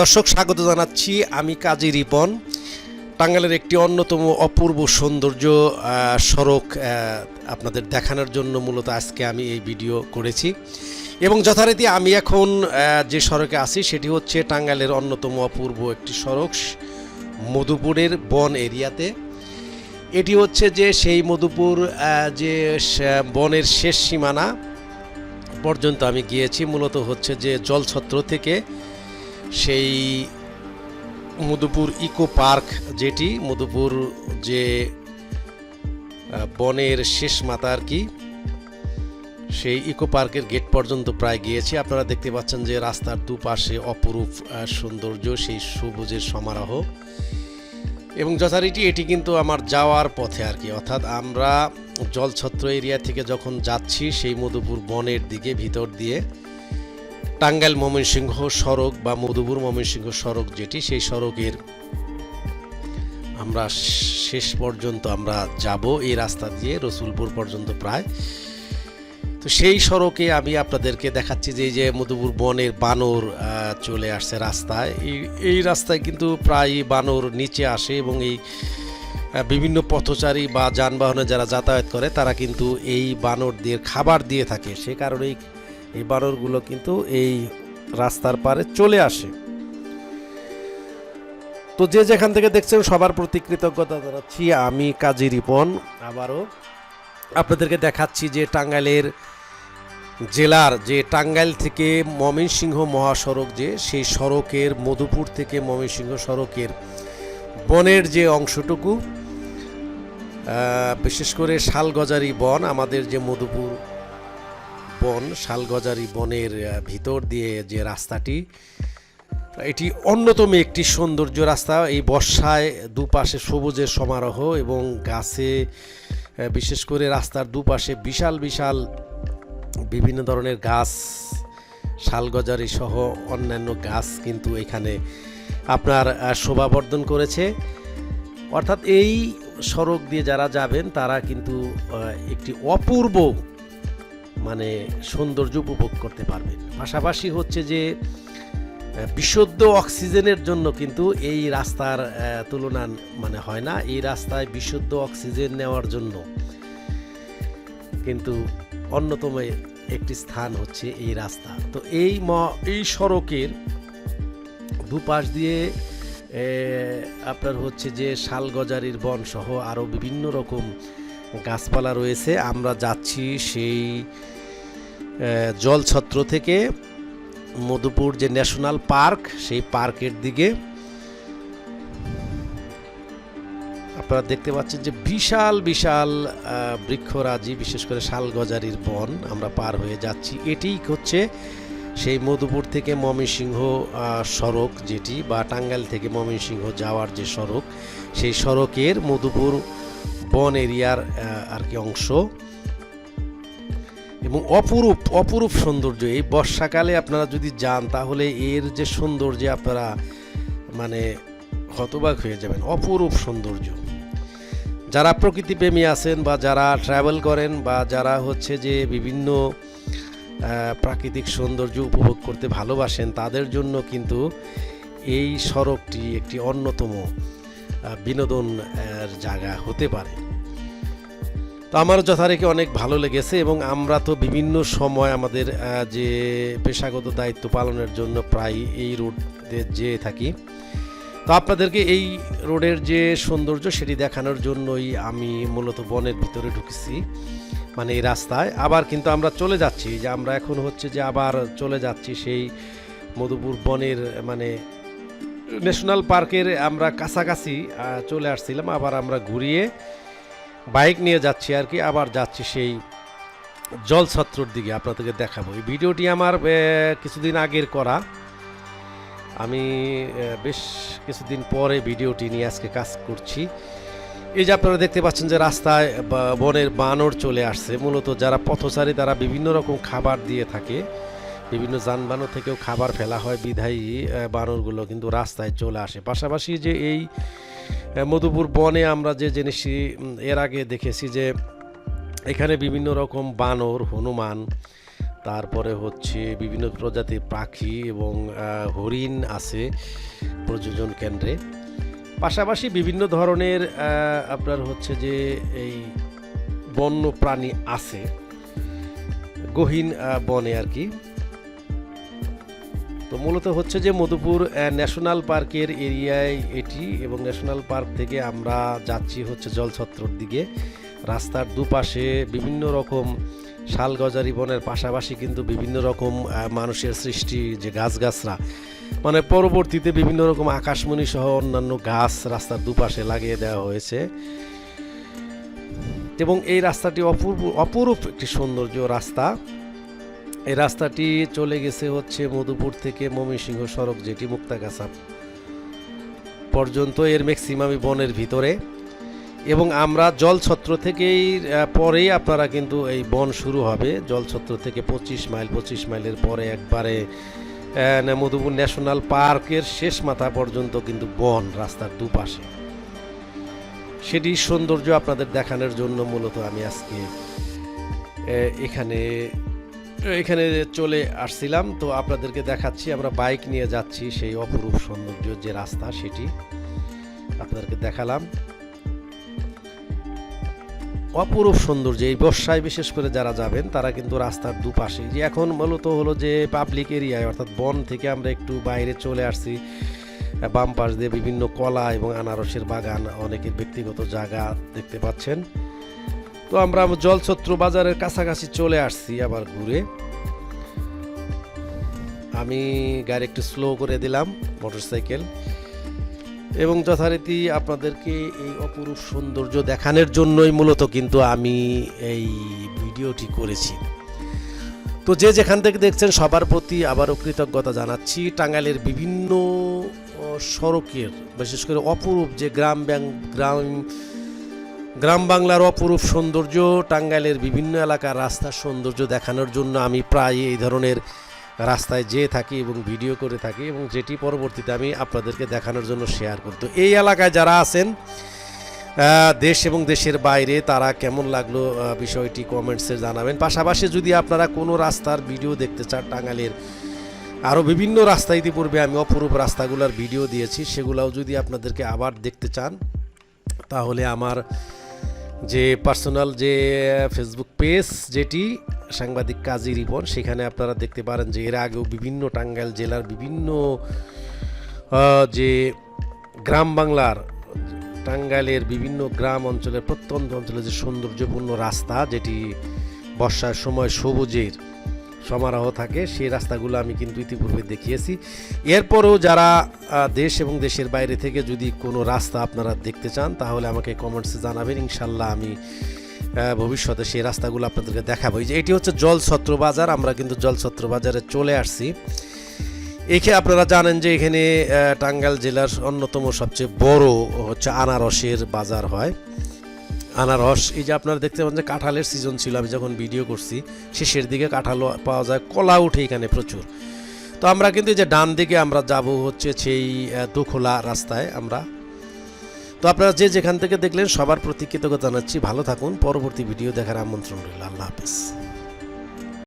দর্শক, স্বাগত জানাচ্ছি আমি কাজী রিপন টাঙ্গালের একটি অন্যতম অপূর্ব সৌন্দর্য সড়ক আপনাদের দেখানোর জন্য মূলত আজকে আমি এই ভিডিও করেছি। এবং যথারীতি আমি এখন যে সড়কে আছি সেটি হচ্ছে টাঙ্গালের অন্যতম অপূর্ব একটি সড়ক, মধুপুরের বন এরিয়াতে। এটি হচ্ছে যে সেই মধুপুর যে বনের শেষ সীমানা পর্যন্ত আমি গিয়েছি। মূলত হচ্ছে যে জলছত্র থেকে সেই মধুপুর ইকো পার্ক যেটি, মধুপুর যে বনের শেষ মাথা আর কি, সেই ইকো পার্কের গেট পর্যন্ত প্রায় গিয়েছি। আপনারা দেখতে পাচ্ছেন যে রাস্তার দুপাশে অপরূপ সৌন্দর্য, সেই সবুজের সমারোহ। এবং যথারীতি এটি কিন্তু আমার যাওয়ার পথে আর কি। অর্থাৎ আমরা জলছত্র এরিয়া থেকে যখন যাচ্ছি, সেই মধুপুর বনের দিকে, ভিতর দিয়ে টাঙ্গাইল ময়মনসিংহ সড়ক বা মধুপুর ময়মনসিংহ সড়ক যেটি, সেই সড়কের আমরা শেষ পর্যন্ত আমরা যাব এই রাস্তা দিয়ে, রসুলপুর পর্যন্ত প্রায়। তো সেই সড়কে আমি আপনাদেরকে দেখাচ্ছি যে যে মধুপুর বনের বানর চলে আসছে রাস্তায়। এই এই রাস্তায় কিন্তু প্রায় বানর নিচে আসে এবং এই বিভিন্ন পথচারী বা যানবাহনে যারা যাতায়াত করে, তারা কিন্তু এই বানরদের খাবার দিয়ে থাকে। সে কারণেই এই বানরগুলো কিন্তু এই রাস্তার পারে চলে আসে। তো যে যেখান থেকে দেখছেন সবার প্রতি কৃতজ্ঞতা জানাচ্ছি, আমি কাজী রিপন। আবারও আপনাদেরকে দেখাচ্ছি যে টাঙ্গাইলের জেলার যে টাঙ্গাইল থেকে ময়মনসিংহ মহাসড়ক যে, সেই সড়কের, মধুপুর থেকে ময়মনসিংহ সড়কের বনের যে অংশটুকু বিশেষ করে শালগজারি বন, আমাদের যে মধুপুর বন, শালগজারি বনের ভিতর দিয়ে যে রাস্তাটি, এটি অন্যতম একটি সৌন্দর্য রাস্তা। এই বর্ষায় দুপাশে সবুজের সমারোহ এবং গাছে বিশেষ করে রাস্তার দুপাশে বিশাল বিশাল বিভিন্ন ধরনের গাছ, শালগজারি সহ অন্যান্য গাছ কিন্তু এখানে আপনার শোভাবর্ধন করেছে। অর্থাৎ এই সড়ক দিয়ে যারা যাবেন, তারা কিন্তু একটি অপূর্ব মানে সৌন্দর্য উপভোগ করতে পারবেন পাশাপাশি হচ্ছে যে বিশুদ্ধ অক্সিজেনের জন্য কিন্তু এই রাস্তার তুলনা মানে হয় না। এই রাস্তায় বিশুদ্ধ অক্সিজেন নেওয়ার জন্য কিন্তু অন্যতম একটি স্থান হচ্ছে এই রাস্তা। তো এই ম, এই সড়কের দুপাশ দিয়ে আপনার হচ্ছে যে শালগজারির বন সহ আরও বিভিন্ন রকম গাছপালা রয়েছে। আমরা যাচ্ছি সেই জলছত্র থেকে মধুপুর যে ন্যাশনাল পার্ক, সেই পার্কের দিকে আপনারা দেখতে পাচ্ছেন যে বিশাল বিশাল বৃক্ষরাজি, বিশেষ করে শালগজারির বন আমরা পার হয়ে যাচ্ছি। এটিই হচ্ছে সেই মধুপুর থেকে ময়মনসিংহ সড়ক যেটি বা টাঙ্গাইল থেকে ময়মনসিংহ যাওয়ার যে সড়ক, সেই সড়কের মধুপুর বন এরিয়ার আর কি অংশ। এবং অপরূপ অপরূপ সৌন্দর্য। এই বর্ষাকালে আপনারা যদি যান, তাহলে এর যে সৌন্দর্য আপনারা মানে হতবাক হয়ে যাবেন। অপরূপ সৌন্দর্য। যারা প্রকৃতিপ্রেমী আছেন বা যারা ট্রাভেল করেন বা যারা হচ্ছে যে বিভিন্ন প্রাকৃতিক সৌন্দর্য উপভোগ করতে ভালোবাসেন, তাদের জন্য কিন্তু এই সড়কটি একটি অন্যতম বিনোদন জায়গা হতে পারে। তো আমার যথারীতি অনেক ভালো লেগেছে এবং আমরা তো বিভিন্ন সময় আমাদের যে পেশাগত দায়িত্ব পালনের জন্য প্রায় এই রোডে যেয়ে থাকি। তো আপনাদেরকে এই রোডের যে সৌন্দর্য সেটি দেখানোর জন্যই আমি মূলত বনের ভিতরে ঢুকেছি মানে এই রাস্তায়। আবার কিন্তু আমরা চলে যাচ্ছি, যে আমরা এখন হচ্ছে যে আবার চলে যাচ্ছি সেই মধুপুর বনের মানে ন্যাশনাল পার্কের আমরা কাছাকাছি চলে আসছিলাম। আবার আমরা ঘুরিয়ে বাইক নিয়ে যাচ্ছি আর কি, আবার যাচ্ছি সেই জলছত্রর দিকে, আপনাদেরকে দেখাবো। এই ভিডিওটি আমার কিছুদিন আগের করা। আমি বেশ কিছুদিন পরে ভিডিওটি নিয়ে আজকে কাজ করছি। এই যে আপনারা দেখতে পাচ্ছেন যে রাস্তায় বনের বানর চলে আসছে। মূলত যারা পথচারী, তারা বিভিন্ন রকম খাবার দিয়ে থাকে। বিভিন্ন যানবাহন থেকেও খাবার ফেলা হয়, বিধায়ী বানরগুলো কিন্তু রাস্তায় চলে আসে। পাশাপাশি যে এই মধুপুর বনে আমরা যে জিনিসটি এর আগে দেখেছি যে এখানে বিভিন্ন রকম বানর, হনুমান, তারপরে হচ্ছে বিভিন্ন প্রজাতির পাখি এবং হরিণ আছে প্রযোজন কেন্দ্রে। পাশাপাশি বিভিন্ন ধরনের আপনার হচ্ছে যে এই বন্য প্রাণী আছে, গহীন বনে আর কি। তো মূলত হচ্ছে যে মধুপুর ন্যাশনাল পার্কের এরিয়ায় এটি এবং ন্যাশনাল পার্ক থেকে আমরা যাচ্ছি হচ্ছে জলছত্রর দিকে। রাস্তার দুপাশে বিভিন্ন রকম শালগজারি বনের পাশাপাশি কিন্তু বিভিন্ন রকম মানুষের সৃষ্টি, যে গাছগাছরা। মানে পরবর্তীতে বিভিন্ন রকম আকাশমণি সহ অন্যান্য গাছ রাস্তার দুপাশে লাগিয়ে দেওয়া হয়েছে। এবং এই রাস্তাটি অপূর্ব, অপরূপ একটি সৌন্দর্য রাস্তা। এই রাস্তাটি চলে গেছে হচ্ছে মধুপুর থেকে ময়মনসিংহ সড়ক যেটি মুক্তাগাছা পর্যন্ত এর ম্যাক্সিমামই বনের ভিতরে। এবং আমরা জলছত্র থেকেই পরেই আপনারা কিন্তু এই বন শুরু হবে। জলছত্র থেকে পঁচিশ মাইল, পঁচিশ মাইলের পরে একবারে মধুপুর ন্যাশনাল পার্কের শেষ মাথা পর্যন্ত কিন্তু বন রাস্তার দুপাশে। সেটি সৌন্দর্য আপনাদের দেখানোর জন্য মূলত আমি আজকে এখানে এখানে চলে আসছিলাম, তো আপনাদেরকে দেখাচ্ছি, আমরা বাইক নিয়ে যাচ্ছি সেই অপরূপ সৌন্দর্য যে রাস্তা সেটি আপনাদেরকে দেখালাম। অপরূপ সৌন্দর্য, এই বর্ষায় বিশেষ করে যারা যাবেন, তারা কিন্তু রাস্তার দুপাশে। যে এখন মূলত হলো যে পাবলিক এরিয়ায় অর্থাৎ বন থেকে আমরা একটু বাইরে চলে আসছি। বাম পাশ দিয়ে বিভিন্ন কলা এবং আনারসের বাগান, অনেকের ব্যক্তিগত জায়গা দেখতে পাচ্ছেন। তো আমরা জলছত্র বাজারের কাছাকাছি চলে আসছি আবার ঘুরে। আমি গাড়ি একটু স্লো করে দিলাম মোটরসাইকেল এবং যথারীতি আপনাদেরকে এই অপরূপ সৌন্দর্য দেখানোর জন্যই মূলত কিন্তু আমি এই ভিডিওটি করেছি। তো যে যেখান থেকে দেখছেন সবার প্রতি আবারও কৃতজ্ঞতা জানাচ্ছি। টাঙ্গাইলের বিভিন্ন সড়কের, বিশেষ করে অপরূপ যে গ্রাম ব্যাং- গ্রাম গ্রাম বাংলার অপরূপ সৌন্দর্য, টাঙ্গাইলের বিভিন্ন এলাকার রাস্তার সৌন্দর্য দেখানোর জন্য আমি প্রায় এই ধরনের রাস্তায় যেয়ে থাকি এবং ভিডিও করে থাকি এবং যেটি পরবর্তীতে আমি আপনাদেরকে দেখানোর জন্য শেয়ার করি তো এই এলাকায় যারা আছেন দেশ এবং দেশের বাইরে, তারা কেমন লাগল বিষয়টি কমেন্টসে জানাবেন। পাশাপাশি যদি আপনারা কোনো রাস্তার ভিডিও দেখতে চান, টাঙ্গাইলের আরও বিভিন্ন রাস্তা ইতিপূর্বে আমি অপরূপ রাস্তাগুলোর ভিডিও দিয়েছি, সেগুলাও যদি আপনাদেরকে আবার দেখতে চান, তাহলে আমার যে পার্সোনাল যে ফেসবুক পেজ যেটি সাংবাদিক কাজী রিপন, সেখানে আপনারা দেখতে পারেন যে এর আগেও বিভিন্ন টাঙ্গাইল জেলার বিভিন্ন যে গ্রাম বাংলার, টাঙ্গাইলের বিভিন্ন গ্রাম অঞ্চলের প্রত্যন্ত অঞ্চলের যে সৌন্দর্যপূর্ণ রাস্তা যেটি বর্ষার সময় সবুজের সমারোহ থাকে, সেই রাস্তাগুলো আমি কিন্তু ইতিপূর্বে দেখিয়েছি। এরপরেও যারা দেশ এবং দেশের বাইরে থেকে যদি কোনো রাস্তা আপনারা দেখতে চান, তাহলে আমাকে কমেন্টসে জানাবেন। ইনশাল্লাহ আমি ভবিষ্যতে সেই রাস্তাগুলো আপনাদেরকে দেখাবো। যে এটি হচ্ছে জলছত্র বাজার, আমরা কিন্তু জলছত্র বাজারে চলে আসছি। এখে আপনারা জানেন যে এখানে টাঙ্গাইল জেলার অন্যতম সবচেয়ে বড় হচ্ছে আনারসের বাজার হয়। আনারস, এই যে আপনারা দেখতে পাচ্ছেন যে কাঁঠালের সিজন ছিল, আমি যখন ভিডিও করছি, শেষের দিকে কাঁঠাল পাওয়া যায়, কলা উঠে এখানে প্রচুর। তো আমরা কিন্তু যে ডান দিকে আমরা যাব হচ্ছে সেই দোখোলা রাস্তায় আমরা। তো আপনারা যে যেখান থেকে দেখলেন, সবার প্রতি কৃতজ্ঞতা জানাচ্ছি। ভালো থাকুন, পরবর্তী ভিডিও দেখার আমন্ত্রণ রইল। আল্লাহ হাফেজ।